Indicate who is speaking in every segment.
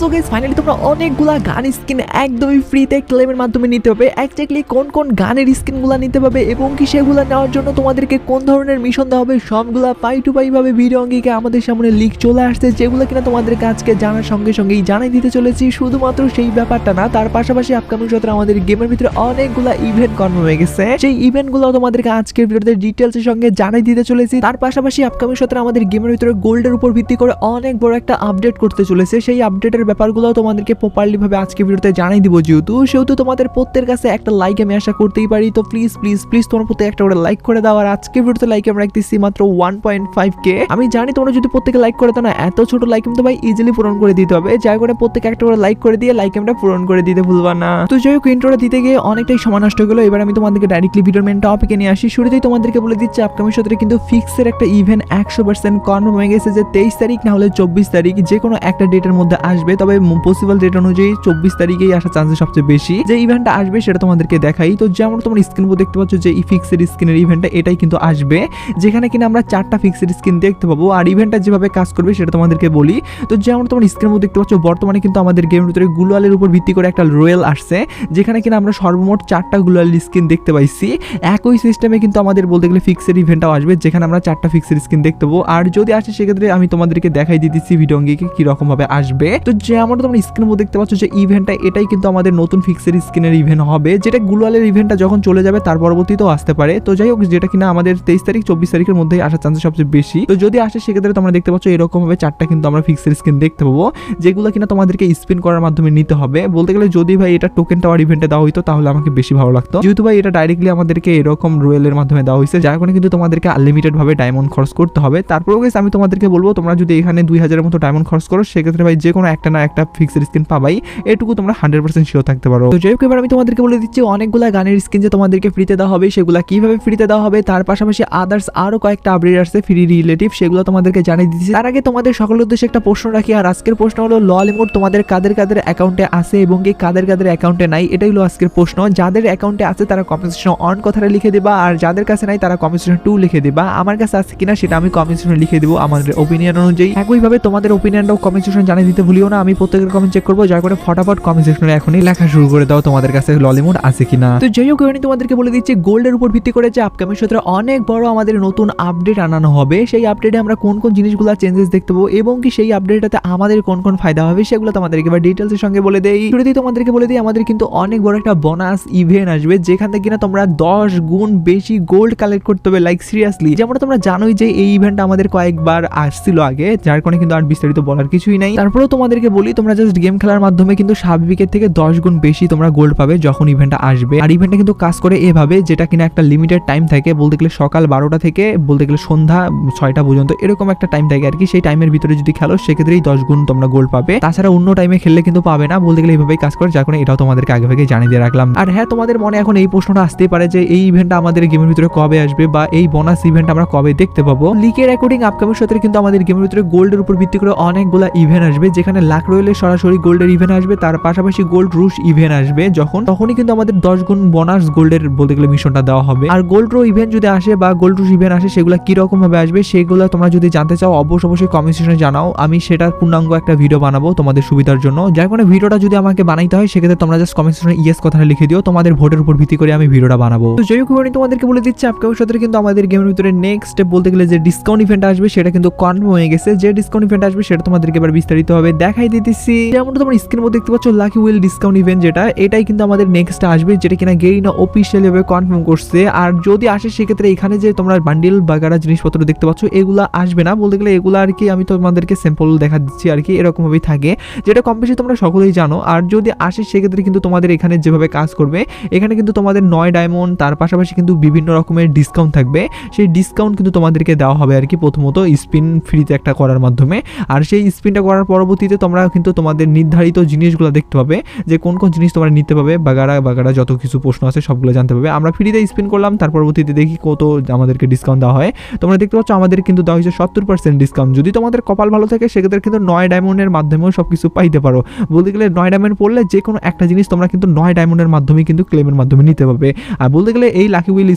Speaker 1: So guys finally তোমরা অনেকগুলা গান স্কিন একদমই ফ্রিতে ক্লেমের মাধ্যমে নিতে পারবে। এক্স্যাক্টলি কোন কোন গানের স্কিনগুলো নিতে পারবে এবং কি সেগুলো নেওয়ার জন্য তোমাদেরকে কোন ধরনের মিশন দেওয়া হবে, সবগুলা পাই টু পাই ভাবে ভিডিও অঙ্গিকে আমাদের সামনে লিক চলে আসছে, যেগুলো কিনা তোমাদের কাজকে জানার সঙ্গে সঙ্গেই জানাই দিতে চলেছি। শুধুমাত্র সেই ব্যাপারটা না, তার পাশাপাশি আপকামিং সত্রে আমাদের গেমের ভিতরে অনেকগুলা ইভেন্ট কনফার্ম হয়ে গেছে। সেই ইভেন্টগুলো তোমাদেরকে আজকের ভিডিওতে ডিটেলসের সঙ্গে জানাই দিতে চলেছি। তার পাশাপাশি আপকামিং সত্রে আমাদের গেমের ভিতরে গোল্ডের উপর ভিত্তি করে অনেক বড় একটা আপডেট করতে চলেছে। সেই আপডেটের ব্যাপারগুলো তোমাদেরকে প্রপারলি ভাবে আজকে ভিডিওতে জানাই দিব যেহেতু, সেহেতু তোমাদের প্রত্যেকের কাছে একটা লাইক আমি আশা করতেই পারি। তো প্লিজ প্লিজ প্লিজ তোমার প্রত্যেক একটা করে লাইক করে দাও। আর আজকে ভিডিওতে লাইক আমরা রাখতেছি মাত্র ওয়ান পয়েন্ট ফাইভ কে আমি জানি তোমরা যদি প্রত্যেকে লাইক করে দাও না, এত ছোট লাইক কিন্তু ভাই ইজিলি পূরণ করে দিতে হবে। যাই করে প্রত্যেকে একটা করে লাইক করে দিয়ে লাইক আমরা পূরণ করে দিতে ভুলবা না। তো যাই হোক ইন্ট্রোটা দিতে গিয়ে অনেকটাই সময় নষ্ট হয়ে গেলো। এবার আমি তোমাদেরকে ডাইরেক্টলি ভিডিওর মেন টপিকে নিয়ে আসি। শুরুতেই তোমাদেরকে বলে দিচ্ছি আপকামিং সত্রে কিন্তু ফিক্সের একটা ইভেন্ট একশো পার্সেন্ট কনফার্ম হয়ে গেছে যে তেইশ তারিখ না হলে চব্বিশ তারিখ যে কোনো একটা ডেটের মধ্যে আসবে। তবে পসিবল ডেট অনুযায়ী চব্বিশ তারিখেই আসার চান্সেস সবচেয়ে বেশি। যে ইভেন্টটা আসবে সেটা তোমাদেরকে দেখাই। তো যেমন তোমার স্ক্রিন দেখতে পাচ্ছ যে এই ফিক্সের স্ক্রিনের ইভেন্টটা এটাই কিন্তু আসবে। যেখানে কিনা আমরা চারটা ফিক্সের স্ক্রিন দেখতে পাবো। আর ইভেন্টটা যেভাবে কাজ করবে সেটা তোমাদেরকে বলি। তো যেমন তোমার স্ক্রিনের মধ্যে দেখতে পাচ্ছ, বর্তমানে কিন্তু আমাদের গেমের ভিতরে গুলোয়ালের উপর ভিত্তি করে একটা রয়েল আসছে। যেখানে কিনা আমরা সর্বমোট চারটা গুলোয়াল স্ক্রিন দেখতে পাইছি। একই সিস্টেমে কিন্তু আমাদের বলতে গেলে ফিক্সের ইভেন্টটাও আসবে, যেখানে আমরা চারটা ফিক্সের স্ক্রিন দেখতে পাবো। আর যদি আসে, সেক্ষেত্রে আমি তোমাদেরকে দেখাই দিতেছি ভিডিও অঙ্গিকে কীরকম ভাবে আসবে। তো যেমন তোমরা স্ক্রিনের মধ্যে দেখতে পাচ্ছ যে ইভেন্টটা এটাই কিন্তু আমাদের নতুন ফিক্সের স্ক্রিনের ইভেন্ট হবে। যেটা গুলোয়ালের ইভেন্টটা যখন চলে যাবে, তার পরবর্তীতেও আসতে পারে। তো যাই হোক, যেটা কিনা আমাদের তেইশ তারিখ, চব্বিশ তারিখের মধ্যেই আসার চান্সেস সবচেয়ে বেশি। তো যদি আসে, সেক্ষেত্রে তোমরা দেখতে পাচ্ছ এরকম ভাবে চারটা কিন্তু আমরা ফিক্সের স্ক্রিন দেখতে পাবো, যেগুলো কিনা তোমাদেরকে স্পিন করার মাধ্যমে নিতে হবে। বলতে গেলে, যদি ভাই এটা টোকেন টাওয়ার ইভেন্টে দেওয়া হইতো, তাহলে আমাকে বেশি ভালো লাগতো। যেহেতু ভাই এটা ডাইরেক্টলি আমাদেরকে এরকম রোয়েলের মাধ্যমে দেওয়া হয়েছে যার কারণে কিন্তু তোমাদেরকে আনলিমিটেড ভাবে ডায়মন্ড খরচ করতে হবে। তারপরেও গেছে আমি তোমাদেরকে বলব, তোমরা যদি এখানে দুই হাজারের মতো ডায়মন্ড খরচ করো, সেক্ষেত্রে ভাই যে কোনো একটা না একটা ফিক্সের স্ক্রিন পাবাই, এটুকু তোমরা হান্ড্রেড পার্সেন্ট শিওর থাকতে পারো। তো যাই হোক, এবার আমি তোমাদেরকে বলে দিচ্ছি, অনেকগুলা গানের স্ক্রিন যে তোমাদেরকে ফ্রিতে দেওয়া হবে, সেগুলা কীভাবে ফ্রিতে দেওয়া হবে, তার পাশাপাশি আদার্স আরও কয়েকটা আপডেট আসছে ফ্রি রিলেটিভ সেগুলো তোমাদেরকে জানিয়ে দিচ্ছি। তার আগে তোমাদের সকলের উদ্দেশ্যে একটা প্রশ্ন রাখি, আর আজকের প্রশ্ন হলো লল ইমোট তোমাদের কাদের কাদের অ্যাকাউন্টে আছে এবং কি কাদের কাদের অ্যাকাউন্টে নাই? এটাই হলো আজকের প্রশ্ন। যাদের অ্যাকাউন্টে আছে, তারা কম্পেনসেশন অন কথাটা লিখে দেবা, আর যাদের কাছে নাই, তারা কম্পেনসেশন টু লিখে দেবা। আমার কাছে আছে কিনা, সেটা আমি কম্পেনসেশন লিখে দেবো আমাদের ওপিনিয়ন অনুযায়ী। একইভাবে তোমাদের ওপিনিয়নটাও কমেন্ট জানিয়ে দিতে ভুলিও না। আমি প্রত্যেকের কমেন্ট চেক করব, যার করে ফটাফট কমেন্ট সেকশনে এখনই লেখা শুরু করে দাও তোমাদের কাছে ললিমুড আছে কিনা। তো যাই হোক তোমাদেরকে বলে দিচ্ছি, গোল্ডের উপর ভিত্তি করে যে আপকামিং সত্রে অনেক বড় আমাদের নতুন আপডেট আনানো হবে। সেই আপডেটে আমরা কোন কোন জিনিসগুলো চেঞ্জেস দেখতে পাবো এবং কি সেই আপডেটটাতে আমাদের কোন কোন ফায়দা হবে সেগুলো তোমাদেরকে এবার ডিটেলসের সঙ্গে বলে দেই। শুরুতেই তোমাদেরকে বলে দিই, আমাদের কিন্তু অনেক বড় একটা বোনাস ইভেন্ট আসবে, যেখান থেকে কিনা তোমরা দশ গুণ বেশি গোল্ড কালেক্ট করতে হবে লাইক সিরিয়াসলি যেমন তোমরা জানোই যে এই ইভেন্ট আমাদের কয়েকবার আসছিল আগে, যার কারণে কিন্তু আর বিস্তারিত বলার কিছুই নাই। তারপরেও তোমাদেরকে বলি, তোমরা জাস্ট গেম খেলার মাধ্যমে কিন্তু স্বাভাবিকের থেকে দশ গুণ বেশি তোমরা গোল্ড পাবে যখন ইভেন্টটা আসবে। আর ইভেন্টটা কিন্তু কাজ করে এভাবে, যেটা কিনা একটা লিমিটেড টাইম থাকে, বলতে গেলে সকাল বারোটা থেকে, বলতে গেলে সন্ধ্যা ছয়টা পর্যন্ত, এরকম একটা টাইম থাকে আর কি। সেই টাইমের ভিতরে যদি খেলো, সেক্ষেত্রেই দশ গুণ তোমরা গোল্ড পাবে। তাছাড়া অন্য টাইমে খেললে কিন্তু পাবে না, বলতে গেলে এইভাবেই কাজ করে, যার কারণে এটাও তোমাদেরকে আগে ভাগে জানিয়ে দিয়ে রাখলাম। আর হ্যাঁ তোমাদের মনে এখন এই প্রশ্নটা আসতেই পারে যে, এই ইভেন্টটা আমাদের গেমের ভিতরে কবে আসবে বা এই বোনাস ইভেন্ট আমরা কবে দেখতে পাবো? লিকের অ্যাকর্ডিং আপকামিং সত্রে কিন্তু আমাদের গেমের ভিতরে গোল্ডের উপর ভিত্তি করে অনেকগুলা ইভেন্ট আসবে, যেখানে লাখ রয়েলে সরাসরি গোল্ডের ইভেন্ট আসবে, তার পাশাপাশি গোল্ড রুশ ইভেন্ট আসবে, যখন তখনই কিন্তু আমাদের দশ গুণ বোনাস গোল্ডের বলতে গেলে মিশনটা দেওয়া হবে। আর গোল্ড রো ইভেন্ট যদি আসে বা গোল্ড রুশ ইভেন্ট আসে, সেগুলো কীরকম ভাবে আসবে, সেগুলো তোমরা যদি জানতে চাও, অবশ্যই অবশ্যই কমেন্ট জানাও। আমি সেটার পূর্ণাঙ্গ একটা ভিডিও বানাবো তোমাদের সুবিধার জন্য। যার কারণে ভিডিওটা যদি আমাকে বানাইতে হয়, সেক্ষেত্রে তোমরা জাস্ট কমেন্ট সেকশনে ইয়েস কথাটা লিখে দিও। তোমাদের ভোটের উপর ভিত্তি করে আমি ভিডিওটা বানাবো। তো যাই আমি তোমাদেরকে বলে দিচ্ছি আপকামিং সত্রে কিন্তু আমাদের গেমের ভিতরে নেক্সট বলতে গেলে যে ডিসকাউন্ট ইভেন্ট আসবে, সেটা কিন্তু কনফার্ম হয়ে গেছে। যে ডিসকাউন্ট ইভেন্ট আসবে, সেটা তোমাদেরকে এবার বিস্তারিত হবে দিতেছি। যেমন তোমার স্ক্রিনের মধ্যে দেখতে পাচ্ছ লাকি উইল ডিসকাউন্ট ইভেন্ট যেটা, এটাই কিন্তু আমাদের নেক্সট আসবে, যেটা কিনা গেরিনা অফিসিয়ালি ভাবে কনফার্ম করছে। আর যদি আসে, সেক্ষেত্রে এখানে যে তোমরা বান্ডিল বাগারা জিনিসপত্র দেখতে পাচ্ছ, এগুলা আসবে না। বলতে গেলে এগুলো আর কি আমি তোমাদেরকে স্যাম্পল দেখা দিচ্ছি আর কি, এরকম ভাবেই থাকে। যেটা কম বেশি তোমরা সকলেই জানো। আর যদি আসে, সেক্ষেত্রে কিন্তু তোমাদের এখানে যেভাবে কাজ করবে, এখানে কিন্তু তোমাদের নয় ডায়মন্ড তার পাশাপাশি কিন্তু বিভিন্ন রকমের ডিসকাউন্ট থাকবে। সেই ডিসকাউন্ট কিন্তু তোমাদেরকে দেওয়া হবে আর কি প্রথমত স্পিন ফ্রিতে একটা করার মাধ্যমে। আর সেই স্পিনটা করার পরবর্তীতে তোমরা কিন্তু তোমাদের নির্ধারিত জিনিসগুলো দেখতে পাবে যে কোন কোন জিনিস তোমরা নিতে পাবে বাগারা বাগারা যত কিছু প্রশ্ন আছে সবগুলো জানতে পাবে আমরা ফ্রিতে স্পিন করলাম, তার পরবর্তীতে দেখি কত আমাদেরকে ডিসকাউন্ট দেওয়া হয়। তোমরা দেখতে পাচ্ছ আমাদের কিন্তু দেওয়া হয়েছে সত্তর পার্সেন্ট ডিসকাউন্ট যদি তোমাদের কপাল ভালো থাকে, সেক্ষেত্রে কিন্তু নয় ডায়মন্ডের মাধ্যমেও সব কিছু পাইতে পারো। বলতে গেলে নয় ডায়মন্ড পড়লে যে কোনো একটা জিনিস তোমরা কিন্তু নয় ডায়মন্ডের মাধ্যমে কিন্তু ক্লেমের মাধ্যমে নিতে পারবে। আর বলতে গেলে এই লাকি উইল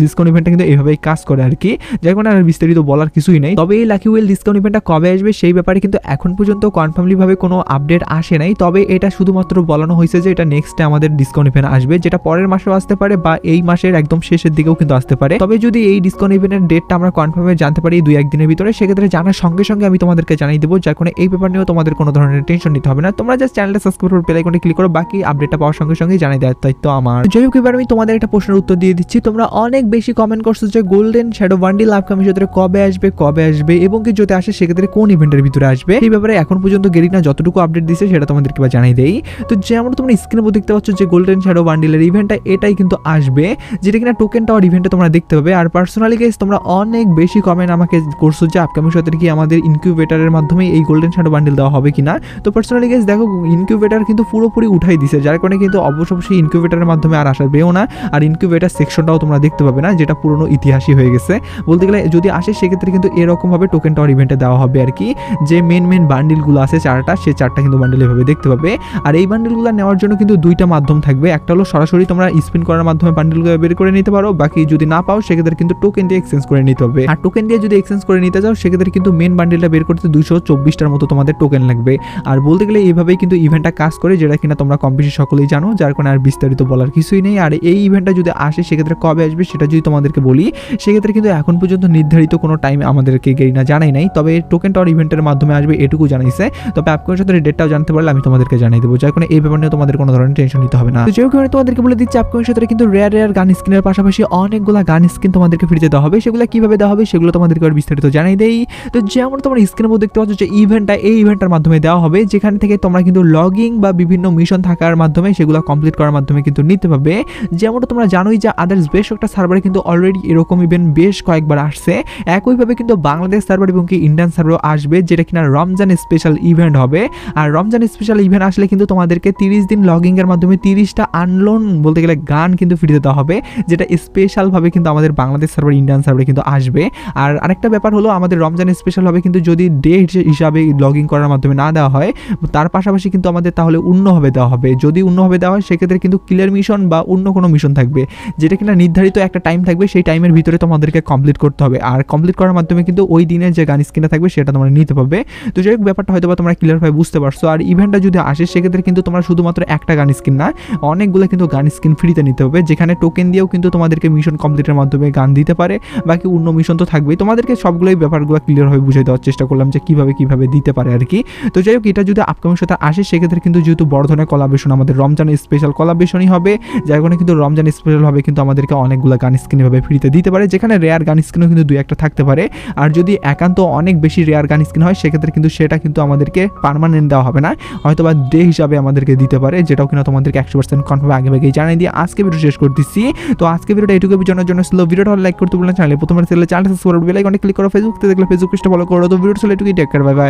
Speaker 1: ডিসকাউন্ট ইভেন্টটা কিন্তু এইভাবেই কাজ করে আর কি। যার কারণে আর বিস্তারিত বলার কিছুই নেই। তবে এই লাকি উইল ডিসকাউন্ট ইভেন্টটা কবে আসবে সেই ব্যাপারে কিন্তু এখন পর্যন্ত কনফার্মলি ভাবে কোনো আপডেট আসে নাই। তবে এটা শুধুমাত্র বলানো হয়েছে যে এটা নেক্সটে আমাদের ডিসকাউন্ট ইভেন্ট আসবে, যেটা পরের মাসেও আসতে পারে বা এই মাসের একদম শেষের দিকেও কিন্তু আসতে পারে। তবে যদি এই ডিসকাউন্ট ইভেন্টের ডেটটা আমরা কনফার্মে জানতে পারি দুই, একদিনের ভিতরে, সেক্ষেত্রে জানার সঙ্গে সঙ্গে আমি তোমাদেরকে জানিয়ে দেবো যার কোনো এই ব্যাপার নিয়েও তোমাদের কোনো ধরনের টেনশন নিতে হবে না। তোমরা জাস্ট চ্যানেলটা সাবস্ক্রাইব করে বেল আইকনে ক্লিক করো, বাকি আপডেটটা পাওয়ার সঙ্গে সঙ্গে জানিয়ে দেওয়ার দায়িত্ব আমার। যাই হোক, এবার আমি তোমাদের একটা প্রশ্নের উত্তর দিয়ে দিচ্ছি। তোমরা অনেক বেশি কমেন্ট করছ যে গোল্ডেন শ্যাডো বান্ডিল আপকামিং ভিতরে কবে আসবে কবে আসবে, এবং কি যদি আসে, সেক্ষেত্রে কোন ইভেন্টের ভিতরে আসবে? এই ব্যাপারে এখন পর্যন্ত গেরিনা যতটুকু আপডেট দিছে সেটা তোমাদেরকে বা জানাই দেই। তো যেমন তোমরা স্ক্রিনে দেখতে পাচ্ছ যে গোল্ডেন শ্যাডো বান্ডিলের ইভেন্টটা এটাই কিন্তু আসবে, যেটা কিনা টোকেন টাওয়ার ইভেন্টে তোমরা দেখতে পাবে। আর পার্সোনালি গেস তোমরা অনেক বেশি কমেন্ট আমাকে করছ যে আপকামিং সতের কি আমাদের ইনকিউবেটারের মাধ্যমে এই গোল্ডেন শ্যাডো বান্ডিল দেওয়া হবে কিনা। তো পার্সোনালি গেস দেখো ইনকিউবেটার কিন্তু পুরোপুরি উঠাই দিছে, যার কারণে কিন্তু অবশ্য অবশ্যই ইনকিউবেটারের মাধ্যমে আর আসবেও না। আর ইনকিউবেটার সেকশনটাও তোমরা দেখতে পাবে না, যেটা পুরনো ইতিহাসই হয়ে গেছে। বলতে গেলে যদি আসে, সেক্ষেত্রে কিন্তু এরকমভাবে টোকেন টাওয়ার ইভেন্টে দেওয়া হবে আর কি যে মেন মেন বান্ডিলগুলো আছে, চারটা সে চারটা কিন্তু বান্ডিল এভাবে দেখতে পাবে। আর এই বান্ডিলগুলো নেওয়ার জন্য কিন্তু দুইটা মাধ্যম থাকবে। একটা হলো সরাসরি তোমরা স্পিন করার মাধ্যমে বান্ডিলগুলো বের করে নিতে পারো। বাকি যদি না পাও, সেক্ষেত্রে কিন্তু টোকেন দিয়ে এক্সচেঞ্জ করে নিতে হবে। আর টোকেন দিয়ে যদি এক্সচেঞ্জ করে নিতে যাও সেক্ষেত্রে কিন্তু মেন বান্ডিলটা বের করতে দুইশো চব্বিশটার মতো তোমাদের টোকেন লাগবে। আর বলতে গেলে এইভাবেই কিন্তু ইভেন্টটা কাজ করে, যেটা কিনা তোমরা কম বেশি সকলেই জানো, যার কারণে আর বিস্তারিত বলার কিছুই নেই। আর এই ইভেন্টটা যদি আসে, সেক্ষেত্রে কবে আসবে সেটা যদি তোমাদেরকে বলি, সেক্ষেত্রে কিন্তু এখন পর্যন্ত নির্ধারিত কোনো টাইম আমাদেরকে গেরিনা জানাই নাই। তবে টোকেন টাওয়ার ইভেন্টের মাধ্যমে আসবে, এটুকু জানাইছে। তবে অ্যাপকোর সাথে ডেটটাও জানতে পারলে আমি তোমাদেরকে জানিয়ে দেবো। যার কারণে এই ব্যাপার নিয়ে তোমাদের কোনো ধরনের টেনশন নিতে হবে না। যে আমি তোমাদেরকে বলে দিচ্ছি অ্যাপকোর সাথে কিন্তু রেয়ার রেয়ার গান স্কিনের পাশাপাশি অনেকগুলো গান স্কিন তোমাদেরকে ফ্রিতে দেওয়া হবে। সেগুলো কীভাবে দেওয়া হবে সেগুলো তোমাদেরকে আর বিস্তারিত জানাই দেই। তো যেমন তোমরা স্ক্রিনের মধ্যে দেখতে পাচ্ছ যে ইভেন্টটা এই ইভেন্টের মাধ্যমে দেওয়া হবে। যেখান থেকে তোমরা কিন্তু লগিং বা বিভিন্ন মিশন থাকার মাধ্যমে সেগুলো কমপ্লিট করার মাধ্যমে কিন্তু নিতে পারবে যেমনটা তোমরা জানোই যে আদার্স বেশ একটা সার্ভারে কিন্তু অলরেডি এরকম ইভেন্ট বেশ কয়েকবার আসছে। একইভাবে কিন্তু বাংলাদেশ সার্ভার এবং কি ইন্ডিয়ান সার্ভারও আসবে, যেটা কিনা রমজান স্পেশাল ইভেন্ট হবে। আর রমজান স্পেশাল ইভেন্ট আসলে কিন্তু তোমাদেরকে তিরিশ দিন লগিং এর মাধ্যমে তিরিশটা আনলোন বলতে গেলে গান কিন্তু ফ্রিতে দেওয়া হবে, যেটা স্পেশালভাবে কিন্তু আমাদের বাংলাদেশ সার্ভার ইন্ডিয়ান সার্ভারে কিন্তু আসবে। আর আরেকটা ব্যাপার হলো, আমাদের রমজান স্পেশাল হবে কিন্তু যদি ডে হিসাবে লগিং করার মাধ্যমে না দেওয়া হয়, তার পাশাপাশি কিন্তু আমাদের তাহলে অন্যভাবে দেওয়া হবে। যদি অন্যভাবে দেওয়া হয়, সেক্ষেত্রে কিন্তু ক্লিয়ার মিশন বা অন্য কোনো মিশন থাকবে। যেটা কিনা নির্ধারিত একটা টাইম থাকবে, সেই টাইমের ভিতরে তোমাদেরকে কমপ্লিট করতে হবে। আর কমপ্লিট করার মাধ্যমে কিন্তু ওই দিনের যে গান স্ক্রিনে থাকবে, সেটা তোমরা নিতে পারবে। তো যাই হোক, ব্যাপারটা হয়তো বা তোমরা ক্লিয়ারভাবে বুঝতে পারছ। আর ইভেন্টটা যদি আসে, সেক্ষেত্রে কিন্তু তোমরা শুধুমাত্র একটা গান স্ক্রিন না, অনেকগুলো কিন্তু গান স্ক্রিন ফ্রিতে নিতে হবে, যেখানে টোকেন দিয়েও কিন্তু তোমাদেরকে মিশন কমপ্লিটের মাধ্যমে গান দিতে পারে। বাকি অন্য মিশন তো থাকবেই। তোমাদেরকে সবগুলোই ব্যাপারগুলো ক্লিয়ারভাবে বুঝিয়ে দেওয়ার চেষ্টা করলাম যে কীভাবে কীভাবে দিতে পারে আর কি। তো যাই হোক, এটা যদি আপকামিং সাথে আসে, সেক্ষেত্রে কিন্তু যেহেতু বড় ধরনের কলাবেশন আমাদের রমজানের স্পেশাল কলাবেশনই হবে। যার কারণে কিন্তু রমজান স্পেশালভাবে কিন্তু আমাদেরকে অনেকগুলো গান স্ক্রিন এভাবে ফ্রিতে দিতে পারে, যেখানে রেয়ার গান স্ক্রিনও কিন্তু দুই একটা থাকতে পারে। আর যদি একান্ত অনেক বেশি রেয়ার গান স্ক্রিন হয়, সেক্ষেত্রে কিন্তু সেটা কিন্তু আমাদেরকে পারমানেন্ট দেওয়া হবে না। হয়তো বা ডে হিসাবে আমাদেরকে দিতে পারে, যেটাও কিনা তোমাদেরকে একশো পার্সেন্ট কনফার্ম আগে ভাগেই জানিয়ে দিয়ে আজকে ভিডিও শেষ করে দিচ্ছি তো আজকে ভিডিওটা এটুকু জানার জন্য স্লো ভিডিওটা লাইক করতে বলে চ্যানেলে প্রথমে চ্যানেলে সাবস্ক্রাইব বেল আইকনে ক্লিক করো ফেসবুক দেখলে ফেসবুক পেজটা ফলো করো, তো ভিডিওটা ছিল এটুকুই টেক বাই বাই